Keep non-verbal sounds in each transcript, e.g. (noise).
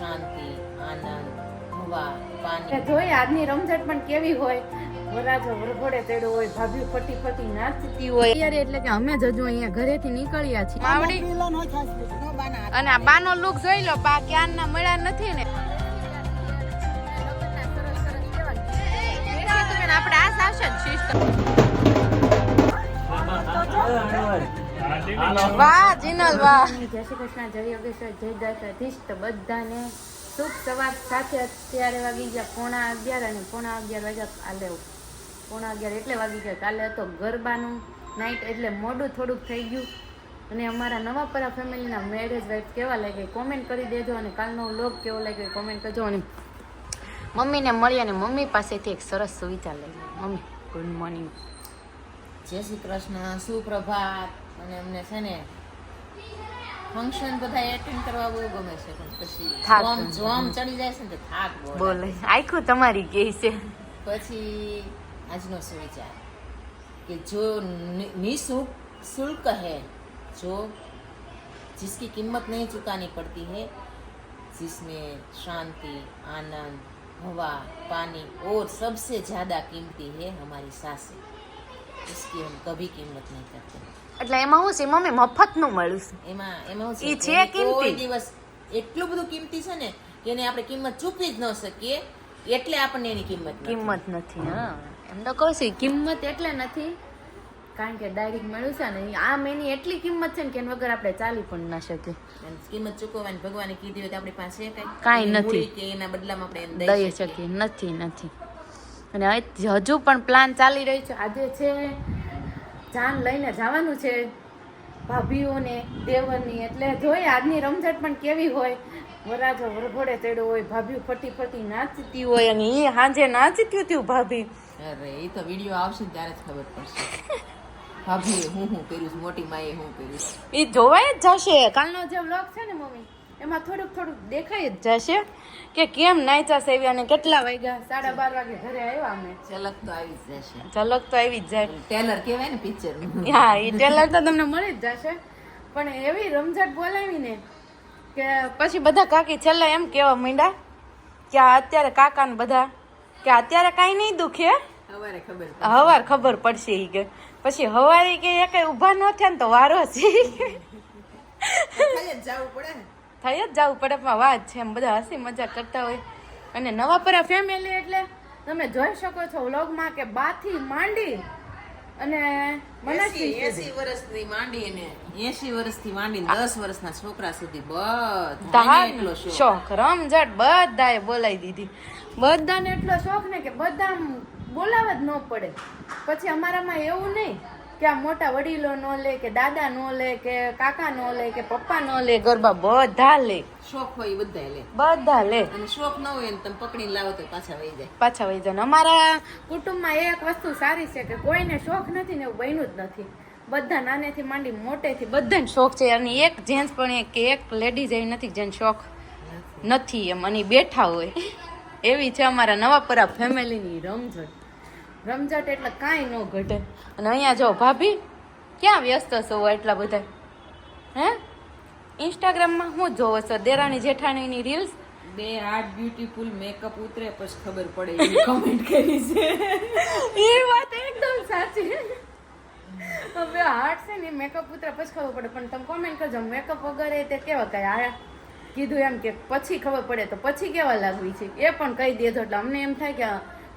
શાંતિ આનંદ હવા પાણી જોઈ આજની રમઝટ પણ કેવી હોય વરાજો વરઘોડે તેડો હોય ભાભી ફટી ફટી નાચતી હોય અત્યારે એટલે કે અમે જ હજુ અહીંયા ઘરેથી નીકળ્યા છીએ આવડી અને આ બાનો લુક જોઈ લો બા ક્યાંના મળ્યા નથી ને આપણે આ સાવશે વાહ જીનલ વાહ. જય શ્રી કૃષ્ણ જય યોગેશ્વર જય દ્વારકાધીશ. તો બધાને શુભ સવાર સાથે અત્યારે વાગી ગયા પોણા અગિયાર અને પોણા અગિયાર વાગ્યા કાલે પોણા અગિયાર એટલે વાગી ગયા. કાલે હતો ગરબાનું નાઇટ એટલે મોડું થોડુંક થઈ ગયું. અને અમારા નવાપરા ફેમિલીના મેરેજ વાઇફ કેવા લાગે કોમેન્ટ કરી દેજો અને કાલનો લોક કેવો લાગ્યો કોમેન્ટ કરજો. અને મમ્મીને મળી અને મમ્મી પાસેથી એક સરસ સુવિચાર લઈ મમ્મી ગુડ મોર્નિંગ જય શ્રી કૃષ્ણ સુપ્રભાત. અને અમને છે ને ફંક્શન બધા એટેન્ડ કરવા બહુ ગમે છે પણ પછી થાક જોમ પણ. જોમ ચડી જાય છે ને તો થાક બહુ બોલે આખું તમારી કે છે પછી આજનો સુવિચાર કે જો नि- निःशुल्क शुल्क है जो जिसकी कीमत नहीं चुकानी पड़ती है जिसमें शांति आनंद हवा पानी और सबसे ज़्यादा कीमती है हमारी सांसें इसकी हम कभी कीमत नहीं करते એટલે એમાં હું છે મમ્મી મફતનું મળ્યું છે એમાં એમાં ઈ છે કિંમતી. દિવસ એટલું બધું કિંમતી છે ને કે એની આપણે કિંમત ચૂકવી જ ન શકીએ એટલે આપણને એની કિંમત કિંમત નથી હા. એમ તો કહું છું કિંમત એટલે નથી કારણ કે ડાયરેક્ટ મળ્યું છે ને આમ એની એટલી કિંમત છે ને કે વગર આપણે ચાલી પણ ના શકીએ. કિંમત ચૂકવવાની ભગવાને કીધી હોય તો આપણી પાસે કઈ નથી. કે એના બદલામાં આપણે દઈ શકીએ. નથી નથી. અને હજુ પણ પ્લાન ચાલી રહ્યો છે. આજે છે જાન લઈને જવાનું છે. ભાભીઓને દેવરની એટલે જોઈએ આજની રમઝટ પણ કેવી હોય. વરાજો વરઘોડે તેડો હોય ભાભીઓ ફટી ફટી નાચતી હોય અને એ સાંજે નાચતી હતી ભાભી. અરે એ તો વીડિયો આવશે ત્યારે જ ખબર પડશે. ભાભીએ હું હું કર્યું મોટી માએ હું કર્યું. એ જોવાય જ જશે. કાલનો જે વ્લોગ છે ને મમ્મી? એમાં થોડુંક થોડુંક દેખાઈ જ જશે કે કેમ નાચા સેવી અને કેટલા વાગ્યા? સાડા બાર વાગે ઘરે આવ્યા અમે. ઝલક તો આવી જ જશે. ઝલક તો આવી જ જાય. ટેલર કહેવાય ને પિક્ચર. હા એ ટેલર તો તમને મળી જ જશે. પણ એવી રમઝટ બોલાવી ને કે પછી બધા કાકી છેલ્લે એમ કેવા માંડ્યા કે આ અત્યારે કાકા ને બધા કે અત્યારે કાંઈ નહીં દુખે. સવારે ખબર પડે. હવાર ખબર પડશે ઈ કે. પછી હવારે કે એ કઈ ઊભા ન થયા ને તો વારો છે. જાવું પડે ને. થઈ જ જવું પડે પણ વાત છે એમ બધા હસી મજા કરતા હોય. અને નવાપરા ફેમિલી એટલે તમે જોઈ શકો છો વ્લોગમાં કે બાથી માંડી અને મનસ્વી એસી વર્ષથી માંડીને એસી વર્ષથી માંડીને દસ વર્ષના છોકરા સુધી બધા શોખ. રમઝટ બધાએ બોલાવી દીધી. બધાને એટલો શોખ ને કે બધા બોલાવા જ ન પડે. પછી અમારામાં એવું નહીં. કે આ મોટા વડીલો નો લે કે દાદા નો લે કે કાકા નો લે કે પપ્પા નો લે ગરબા બધા લે. શોખ હોય એ બધા લે. બધા લે. અને શોખ ન હોય ને તમે પકડીને લાવો તો પાછા વહી જાય. પાછા વહી જાય. અમારા કુટુંબમાં એક વસ્તુ સારી છે કે કોઈને શોખ નથી ને એવું બન્યું જ નથી. બધા નાનેથી માંડી મોટેથી બધાને શોખ છે. અને એક જેન્ટ્સ પણ એક કે એક લેડીઝ એવી નથી જેને શોખ નથી. એમ. અને બેઠા હોય. એવી છે અમારા નવાપરા ફેમિલીની રમઝટ. રમઝટ એટલે કાંઈ ન ઘટે. અને અહીંયા જો ભાભી ક્યાં વ્યસ્ત છો એટલા બધા હે? ઇન્સ્ટાગ્રામમાં હું જોવો છો દેરાણી જેઠાણીની રીલ્સ બે હાર્ટ બ્યુટીફુલ મેકઅપ ઉતરે પછી ખબર પડે કમેન્ટ (laughs) કરી છે. એ વાત એકદમ સાચી. હવે હાર્ટ છે ને મેકઅપ ઉતરે પછી ખબર પડે. પણ તમે કોમેન્ટ કરજો મેકઅપ વગર તે કેવા કઈ આ કીધું એમ કે પછી ખબર પડે તો પછી કેવા લાગવી છે? એ પણ કહી દેજો એટલે અમને એમ થાય કે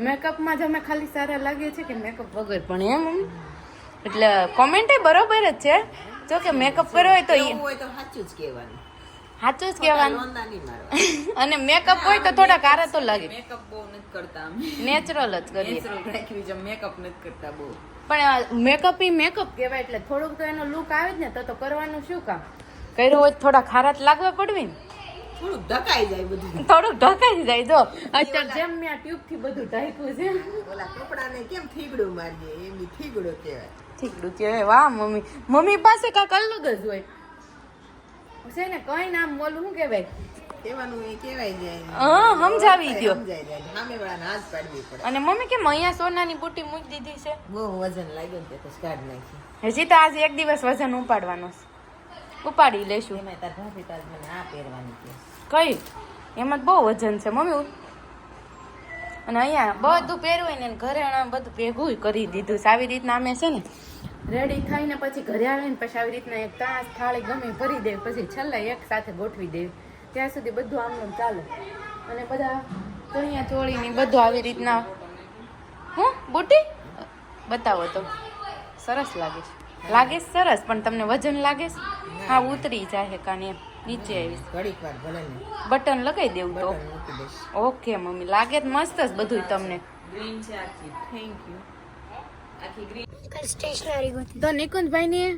મેકઅપમાં જ અમે ખાલી સારા લાગીએ છીએ કે મેકઅપ વગર પણ એમ એમ. એટલે કોમેન્ટ બરોબર જ છે. જો કે મેકઅપ કર્યો હોય તો એ હોય તો સાચું જ કહેવાનું. સાચું જ કહેવાનું. (laughs) અને મેકઅપ હોય તો થોડા કારા તો લાગે. મેકઅપ બહુ નથી કરતા નેચરલ જ કરીએ. નેચરલ રાખવી છે મેકઅપ નથી કરતા બહુ. પણ મેકઅપ ઈ મેકઅપ કહેવાય એટલે થોડુંક તો એનો લુક આવે જ ને તો તો કરવાનું શું કામ? કર્યું હોય થોડા ખારા જ લાગવા પડવી ને. થોડુંક ધકાઈ જાય બધું. થોડુંક ઢકાઈ જાય જો અત્યારે જેમ મેં ટ્યુબથી બધું ઢાંક્યું છે. ઓલા કપડાને કેમ થીગડું મારીએ? એમ થીગડો કહેવાય. થીગડું કહેવાય. વાહ મમ્મી. મમ્મી પાસે કાંક અલગ જ હોય. છે ને કઈ નામ બોલું શું કહેવાય? કહેવાનું એ કહેવાય જાય હા સમજાવી જાય સામેવાળાને હાથ પાડવી પડે. અને મમ્મી કેમ અહીંયા સોનાની બુટી મૂકી દીધી છે? બહુ વજન લાગ્યું ને તો કાઢ નાખી. હજી તો આજે એક દિવસ વજન ઉપાડવાનો છે. ઉપાડી લેશું. એમાં તાર ભાભી તાર મને આ પહેરવાની કઈ? એમાં બહુ વજન છે મમ્મી અને અહીંયા બધું પહેરવું ને ઘરે આમ બધું ભેગું કરી દીધું છે. આવી રીતના અમે છે ને રેડી થઈને પછી ઘરે આવીને પછી આવી રીતના એક તાસ થાળી ગમે ભરી દે પછી છેલ્લે એક સાથે ગોઠવી દે ત્યાં સુધી બધું આમનું ચાલે. અને બધા ચણિયા ચોળીને બધું આવી રીતના. હું બુટી? બતાવો તો. સરસ લાગે છે. લાગે સરસ પણ તમને વજન લાગે હા ઉતરી જાય કાને એમ. નીચે આવીશ. ઘડીક વાર ભલે બટન લગાવી દેવું તો? Okay mummy. લાગે તો મસ્ત જ બધું તમને. ગ્રીન છે આખી. થેન્ક યુ આખી ગ્રીન સ્ટેશનરી તો નિકુંજભાઈ ની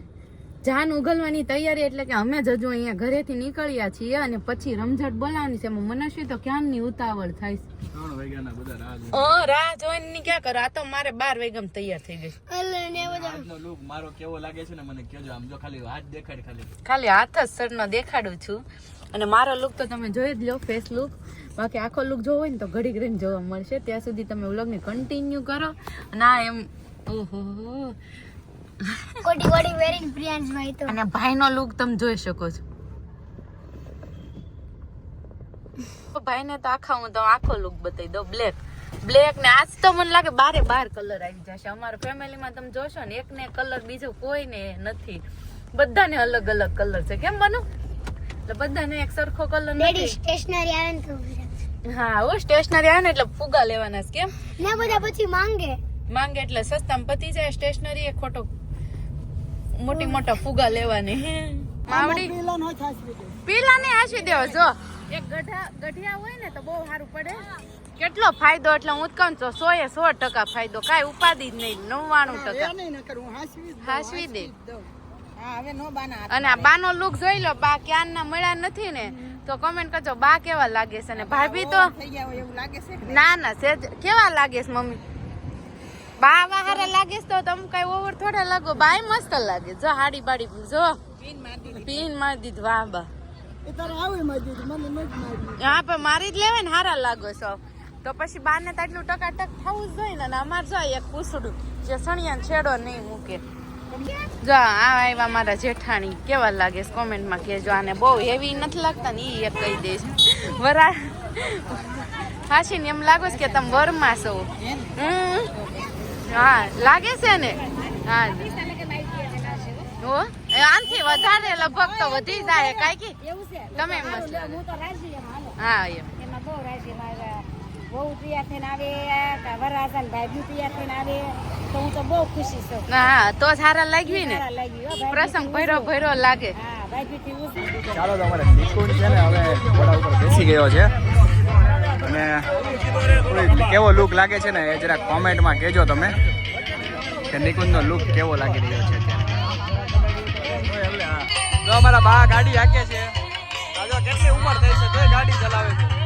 જાન ઉગલવાની તૈયારી એટલે કે અમે જ હજુ અહીંયા ઘરેથી નીકળ્યા છીએ અને પછી રમઝટ બોલાવવાની છે. એમાં મનસ્વી તો ક્યાંની ઉતાવળ થાય છે? ત્રણ વાગ્યાના બધા રાહ જોઈ. ઓ રાહ જોઈને ની ક્યાં કરો? આ તો મારે બાર વાગ્યામાં તૈયાર થઈ ગઈ. ને મારો કેવો લાગે છે ને મને કેજો આમ જો ખાલી હાથ દેખાડ ખાલી. ખાલી હાથ જ સરનો દેખાડું છું. અને મારો લુક તો તમે જોઈ જ લો ફેસ લુક બાકી આખો લુક જોવો હોય ને તો ઘડીક રહીને જોવા મળશે. ત્યાં સુધી તમે વ્લોગને કન્ટિન્યુ કરો. અને આ એમ ઓહો કોટી કોટી વેરિંગ પ્રિયાંશ ભાઈ તો. અને ભાઈનો લુક તમે જોઈ શકો છો. ભાઈને તો આખા હું તો આખો લુક બતાવી દઉં બ્લેક બ્લેક ને આજ તો મને લાગે બારે બાર કલર આવી જશે. અમારા ફેમિલીમાં તમે જોશો ને એક ને કલર બીજો કોઈને નથી. બધાને અલગ અલગ કલર છે. કેમ બનુ? એટલે બધાને એક સરખો કલર નથી. સ્ટેશનરી આવે ને તો હા ઓ સ્ટેશનરી આવે ને એટલે ફુગા લેવાના છે કેમ? ને બધા પછી માંગે. માંગે એટલે સસ્તામાં પતી જાય સ્ટેશનરી એ ખોટો મોટી મોટા ફુગા લેવાની. માવડી. પીલા ને હાસી દેવો જો. એક ગઢા ગઢિયા હોય ને તો બહુ સારું પડે. કેટલો ફાયદો એટલે હું કહું છું સો એ સો ટકા ફાયદો. કાંઈ ઉપાધિ જ નહીં નવ્વાણું ટકા. હાસવી દે. નો અને આ બાનો લુક જોઈ લો બા ક્યારના મળ્યા નથી ને તો કમેન્ટ કરજો બા કેવા લાગે છે અને ભાભી તો થઈ ગયા હોય એવું લાગે ના ના સેજ કેવા લાગે છે મમ્મી? બા વાહારે લાગે તો તમે કઈ ઓવર થોડા લાગો. બા મસ્ત લાગે. જો હાડી બાડી જો. પીન મારી દીધું. વાહ બા હા પણ મારી જ લેવાય ને હારા લાગો છો. તો પછી બાને તો આટલું ટકાટક થવું જ જોઈએ ને અમારે જો એક પૂછડું જે સણિયા છેડો નહીં મૂકે. જો આ આવ્યા મારા જેઠાણી. કેવા લાગે કોમેન્ટમાં કહેજો. આને બહુ હેવી નથી લાગતા ને એ એક કહી દઈશ વરા હાશીને એમ લાગો છે કે તમે વરમાં છો. હમ. હા લાગે છે ને? હા. હો એ આનથી વધારે લગભગ તો વધી જાય કાંઈ કી? તમે મસ્ત લાગે. હું તો રાજી એમ હા એમ. બહુ રાજી બહુ તૈયાર થઈને આવે કે ભાઈ બી તૈયાર થઈને આવે તો હું તો બહુ ખુશી છું. હા તો સારા લાગવી ને? સારા લાગ્યું હો, પ્રસંગ ભર્યો ભર્યો લાગે. હા ભાઈ બી ચાલો તમારે છે ને હવે ઘોડા ઉપર બેસી ગયો છે. કોઈ કેવો લુક લાગે છે ને એ જરા કોમેન્ટમાં કહેજો તમે કે નિકુંજનો લુક કેવો લાગી રહ્યો છે અત્યારે. અમારા બા ગાડી હાકે છે કેટલી ઉંમર થઈ છે ગાડી ચલાવે છે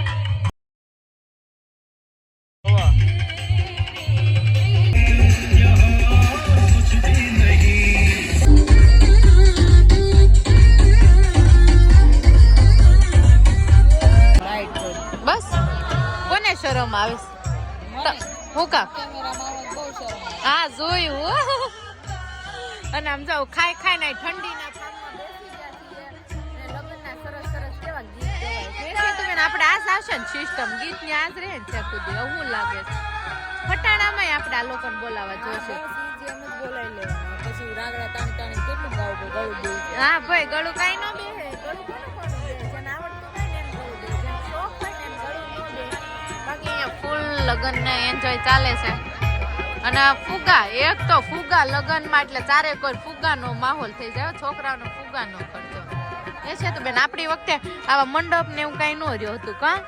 ગીતની રહે ત્યાં સુધી હું લાગે છે. ફટાણામાં આપણે આ લોકોને જોશે. બોલાવી દઈ હા ભાઈ ગળું કઈ નો અહીંયા ફૂલ લગ્ન ને એન્જોય ચાલે છે. અને ફુગા એક તો ફુગા લગ્નમાં એટલે ચારે કોઈ ફુગાનો માહોલ થઈ જાય. છોકરાનો છોકરાઓનો ફુગાનો ખર્ચો. એ છે તો બેન આપણી વખતે આવા મંડપ ને એવું કાંઈ ન રહ્યું હતું કા?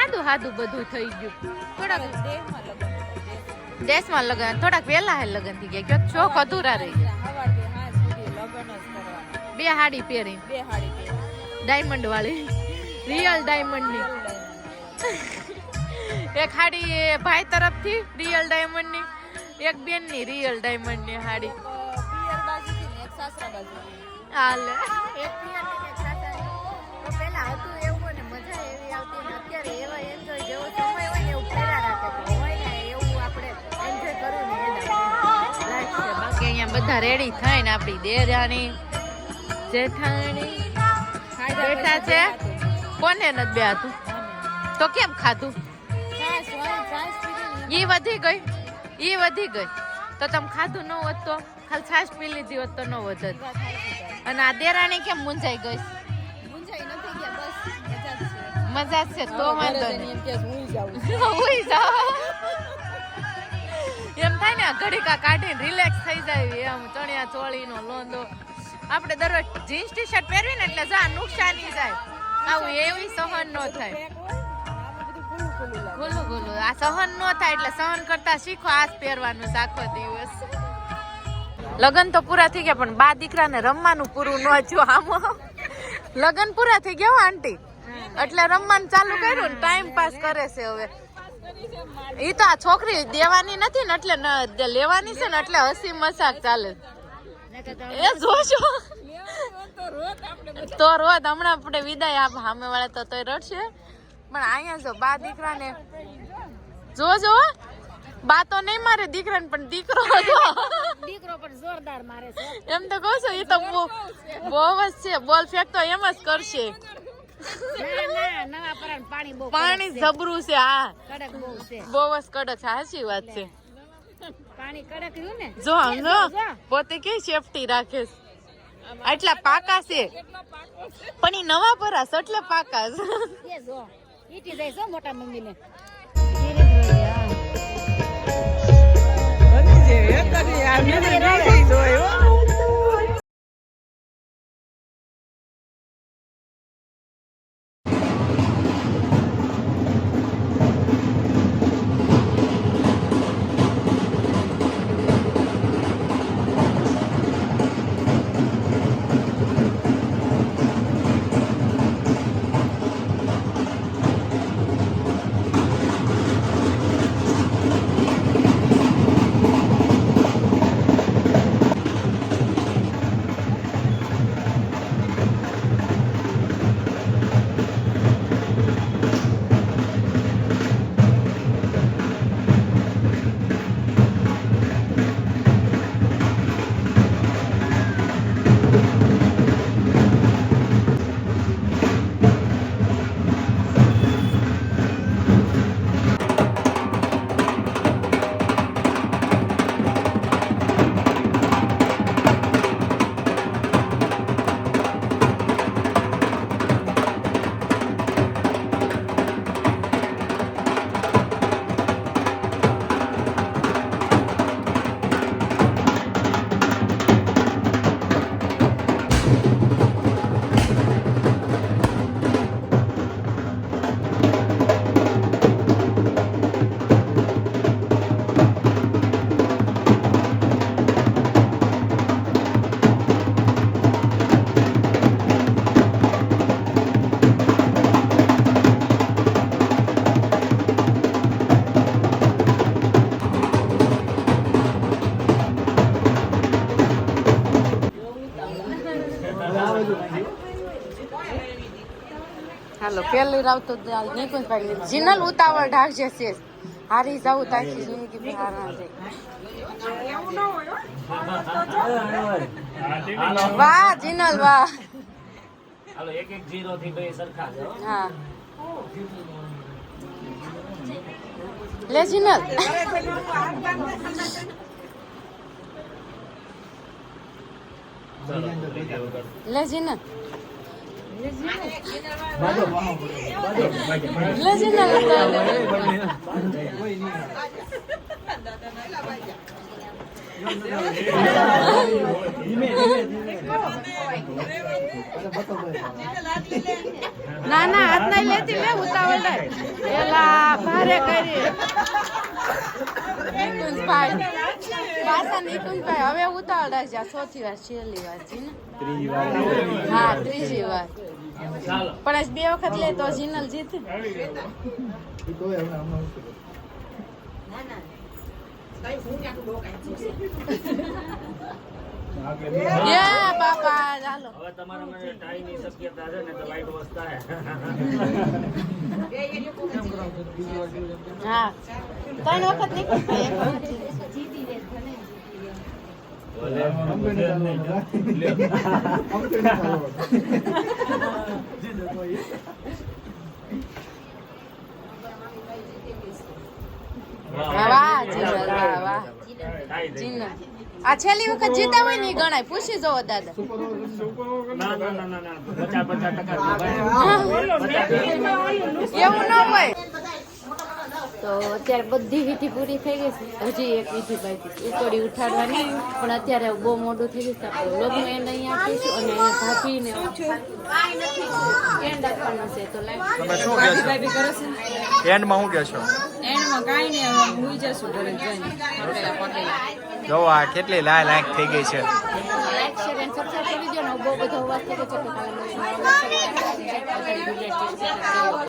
હાદું હાદું બધું થઈ ગયું. થોડાક દેશમાં લગન થોડાક વહેલા હે લગન થઈ ગયા. ક્યાંક શોખ અધૂરા રહી ગયા. બે હાડી પહેરી. બે હાડી ડાયમંડ વાળી. Real diamond. ની એક હાડી ભાઈ તરફથી રિયલ ડાયમંડની એક બેનની રિયલ ડાયમંડની હાડી. હાલે. એક બાકી અહીંયા બધા રેડી થાય ને આપણી દેરાણી જેઠાણી. બેઠા છે? કોને નથી બે હતું તો કેમ ખાધું? ઈ વધી ગઈ ઈ વધી ગઈ. તો તમે ખાધું ન હોત તો? ખાલી છાશ પી લીધી હોત તો ન વધત અને આ દેરાણી કેમ મુંજાઈ ગઈ? મજા જ છે. તો વાંધો નહીં. ઉઈ જાઉં. ને ઘડીકા કાઢીને રિલેક્સ થઈ જાય એમ ચણિયા ચોળીનો લોંદો. આપણે દરરોજ જીન્સ ટી શર્ટ પહેરવી ને એટલે જા નુકસાની જાય. આવું એવી સહન ન થાય. ગુલું ગુલું આ સહન ન થાય એટલે સહન કરતા શીખો આ પહેરવાનું આખો દિવસ. લગન તો પૂરા થઈ ગયા પણ બા દીકરાને રમવાનું પૂરું ન થયું આમો. લગન પૂરા થઈ ગયા આંટી. એટલે રમવાનું ચાલુ કર્યું ને ટાઈમ પાસ કરે છે હવે. ઈ તો આ છોકરી દેવાની નથી ને એટલે લેવાની છે ને એટલે હસી મજાક ચાલે. એ જોશો તો રોજ હમણાં આપણે વિદાય આપ સામે વાળા તો તોય રડશે. પણ અહીંયા જો બા દીકરાને જો જો બા તો નહીં મારે દીકરાને પણ દીકરો જો દીકરો પણ જોરદાર મારે છે. એમ તો કહું છું એ તો બહુ- જ છે. બોલ ફેંકતો એમ જ કરશે. પાણી જબરું છે આ બહુ જ કડક સાચી વાત છે. પાણી કડક રહ્યું ને? જો આમ પોતે કે સેફટી રાખે. આટલા પાકા છે. પણ એ નવા પરાસ એટલે પાકા છે. ઈટી જાય છો મોટા મમ્મી ને હાલો પેલી રાવ તો નીકળ પાડી જીનલ ઉતાવળ ઢાક છે. હારી જાવ તાકી જિંદગી બહાર હારા છે. વાહ જીનલ વાહ. હાલો એક એક જીરો થી બે સરખા છે હા. લે જીનલ. લે જીનલ. ના ના હાથ નહીં લેતી લે ઉતાવળ. એલા ભારે કરી. નિકુંજભાઈ પાછા નિકુંજભાઈ હવે ઉતાવળ રાખજે ચોથી વાર છેલ્લી વાર છે ને? હા ત્રીજી વાર. પણ આજ બે વખત લે તો જીનલ જીત. ત્રણ વખત ચાલો આ છેલ્લી વખત જીતા હોય ને ગણાય. પૂછી જવો દાદા. એવું ન હોય. તો અત્યારે બધી વિધિ પૂરી થઈ ગઈ છે. હજી એક વિધિ બાકી છે. ઉકળી ઉઠાડવાની પણ અત્યારે બહુ મોડું થઈ ગયું છે. આપણે લોગનું એન્ડ અહીંયા આપીશું અને ભાભીને એન્ડ આપવાનો છે. તો કરો એન્ડમાં શું કહેશો એન્ડમાં કાંઈ નહીં હવે ભૂઈ જશું ઘરે જઈને. પટેલા પટેલા જો આ કેટલી લાય લાયક થઈ ગઈ છે. લાઈક શેર એન્ડ સબસ્ક્રાઇબ કરી દો ને. બહુ બધો અવાજ થઈ ગયો છે